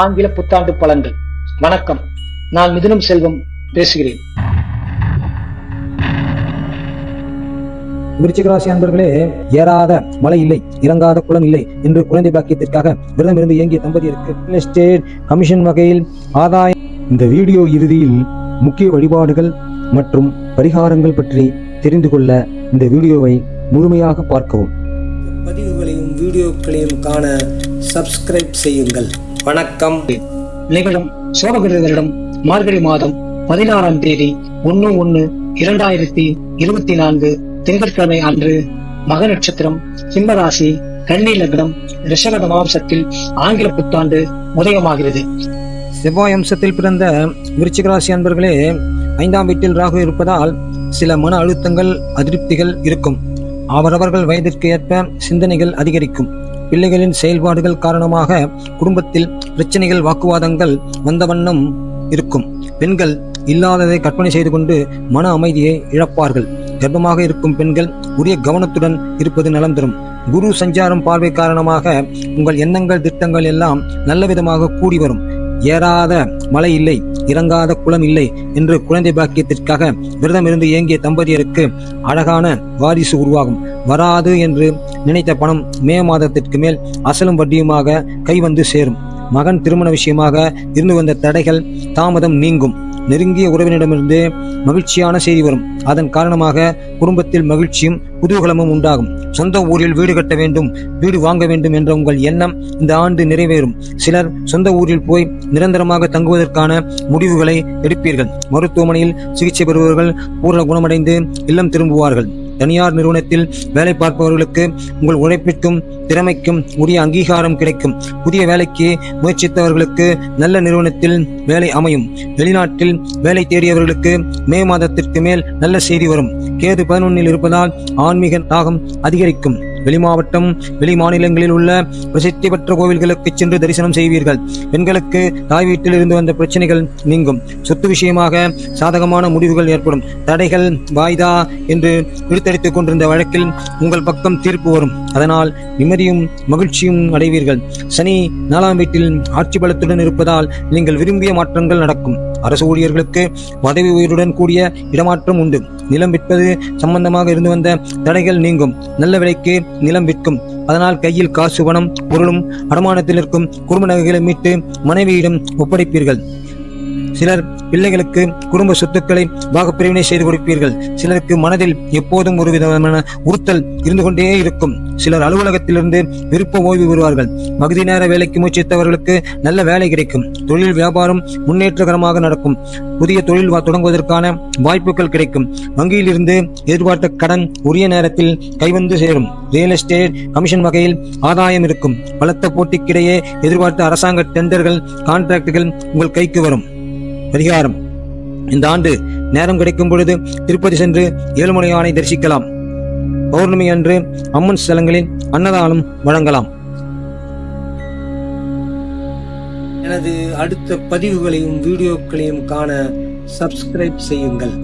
ஆங்கில புத்தாண்டு பலன்கள். வணக்கம். நான் மிதுனம் செல்வம் பேசுகிறேன். விருச்சிக ராசி அன்பர்களே ஏறாத மழை இல்லை இறங்காத குளம் இல்லை என்று குழந்தை பாக்கியத்திற்காக விரதம் இருந்து இயங்கிய தம்பதியருக்கு எஸ்டேட் கமிஷன் வகையில் ஆதாயம். இந்த வீடியோ இறுதியில் முக்கிய வழிபாடுகள் மற்றும் பரிகாரங்கள் பற்றி தெரிந்து கொள்ள இந்த வீடியோவை முழுமையாக பார்க்கவும். பதிவுகளையும் வீடியோக்களையும் காண சப்ஸ்கிரைப் செய்யுங்கள். வணக்கம். நிகழும் சோபகிருதரிடம் மார்கழி மாதம் பதினாறாம் தேதி ஒன்னு ஒன்னு இரண்டாயிரத்தி இருபத்தி நான்கு திங்கட்கிழமை அன்று மக நட்சத்திரம் சிம்மராசி கன்னி லக்னம் ரிஷபத மாம்சத்தில் ஆங்கில புத்தாண்டு உதயமாகிறது. செவ்வாய் அம்சத்தில் பிறந்த விருச்சிக ராசி அன்பர்களே ஐந்தாம் வீட்டில் ராகு இருப்பதால் சில மன அழுத்தங்கள் அதிருப்திகள் இருக்கும். அவரவர்கள் வயதிற்கு ஏற்ப சிந்தனைகள் அதிகரிக்கும். பிள்ளைகளின் செயல்பாடுகள் காரணமாக குடும்பத்தில் பிரச்சனைகள் வாக்குவாதங்கள் வந்த வண்ணம் இருக்கும். பெண்கள் இல்லாததை கற்பனை செய்து கொண்டு மன அமைதியை இழப்பார்கள். கர்ப்பமாக இருக்கும் பெண்கள் உரிய கவனத்துடன் இருப்பது நலம் தரும். குரு சஞ்சாரம் பார்வை காரணமாக உங்கள் எண்ணங்கள் திட்டங்கள் எல்லாம் நல்ல விதமாக கூடி வரும். ஏறாத மலை இல்லை இறங்காத குளம் இல்லை என்று குழந்தை பாக்கியத்திற்காக விரதம் இருந்து இயங்கிய தம்பதியருக்கு அழகான வாரிசு உருவாகும். வராது என்று நினைத்த பணம் மே மாதத்திற்கு மேல் அசலும் வட்டியுமாக கை வந்து சேரும். மகன் திருமண விஷயமாக இருந்து வந்த தடைகள் தாமதம் நீங்கும். நெருங்கிய உறவினிடமிருந்து மகிழ்ச்சியான செய்தி வரும். அதன் காரணமாக குடும்பத்தில் மகிழ்ச்சியும் குதூகலமும் உண்டாகும். சொந்த ஊரில் வீடு கட்ட வேண்டும் வீடு வாங்க வேண்டும் என்ற உங்கள் எண்ணம் இந்த ஆண்டு நிறைவேறும். சிலர் சொந்த ஊரில் போய் நிரந்தரமாக தங்குவதற்கான முடிவுகளை எடுப்பீர்கள். மருத்துவமனையில் சிகிச்சை பெறுபவர்கள் பூரண குணமடைந்து இல்லம் திரும்புவார்கள். தனியார் நிறுவனத்தில் வேலை பார்ப்பவர்களுக்கு உங்கள் உழைப்பிற்கும் திறமைக்கும் உரிய அங்கீகாரம் கிடைக்கும். புதிய வேலைக்கு முயற்சித்தவர்களுக்கு நல்ல நிறுவனத்தில் வேலை அமையும். வெளிநாட்டில் வேலை தேடியவர்களுக்கு மே மாதத்திற்கு மேல் நல்ல செய்தி வரும். கேது பதினொன்னில் இருப்பதால் ஆன்மீக தாகம் அதிகரிக்கும். வெளிமாவட்டம் வெளி மாநிலங்களில் உள்ள பிரசித்தி பெற்ற கோவில்களுக்கு சென்று தரிசனம் செய்வீர்கள். பெண்களுக்கு தாய் வீட்டில் இருந்து வந்த பிரச்சனைகள் நீங்கும். சொத்து விஷயமாக சாதகமான முடிவுகள் ஏற்படும். தடைகள் வாய்தா என்று இழுத்தடித்துக் கொண்டிருந்த வழக்கில் உங்கள் பக்கம் தீர்ப்பு வரும். அதனால் நிம்மதியும் மகிழ்ச்சியும் அடைவீர்கள். சனி நாலாம் வீட்டில் ஆட்சி பலத்துடன் இருப்பதால் நீங்கள் விரும்பிய மாற்றங்கள் நடக்கும். அரசு ஊழியர்களுக்கு பதவி உயருடன் கூடிய இடமாற்றம் உண்டு. நிலம் விற்பது சம்பந்தமாக இருந்து வந்த தடைகள் நீங்கும். நல்ல விலைக்கு நிலம் விற்கும். அதனால் கையில் காசு பணம் பொருளும் அடமானத்தில் இருக்கும் குடும்ப நகைகளை மீட்டு மனைவியிடம் ஒப்படைப்பீர்கள். சிலர் பிள்ளைகளுக்கு குடும்ப சொத்துக்களை பாகப்பிரிவினை செய்து கொடுப்பீர்கள். சிலருக்கு மனதில் எப்போதும் ஒரு விதமான உறுத்தல் இருந்து கொண்டே இருக்கும். சிலர் அலுவலகத்திலிருந்து விருப்ப ஓய்வு பெறுவார்கள். பகுதி நேர வேலைக்கு முயற்சித்தவர்களுக்கு நல்ல வேலை கிடைக்கும். தொழில் வியாபாரம் முன்னேற்றகரமாக நடக்கும். புதிய தொழில் வா- தொடங்குவதற்கான வாய்ப்புகள் கிடைக்கும். வங்கியில் இருந்து எதிர்பார்த்த கடன் உரிய நேரத்தில் கைவந்து சேரும். ரியல் எஸ்டேட் கமிஷன் வகையில் ஆதாயம் இருக்கும். பலத்த போட்டிக்கிடையே எதிர்பார்த்த அரசாங்க டெண்டர்கள் கான்ட்ராக்டுகள் உங்கள் கைக்கு வரும். பரிகாரம். இந்த ஆண்டு நேரம் கிடைக்கும் பொழுது திருப்பதி சென்று ஏழுமலையானை தரிசிக்கலாம். பௌர்ணமி அன்று அம்மன் ஸ்தலங்களில் அன்னதானம் வழங்கலாம். எனது அடுத்த பதிவுகளையும் வீடியோக்களையும் காண சப்ஸ்கிரைப் செய்யுங்கள்.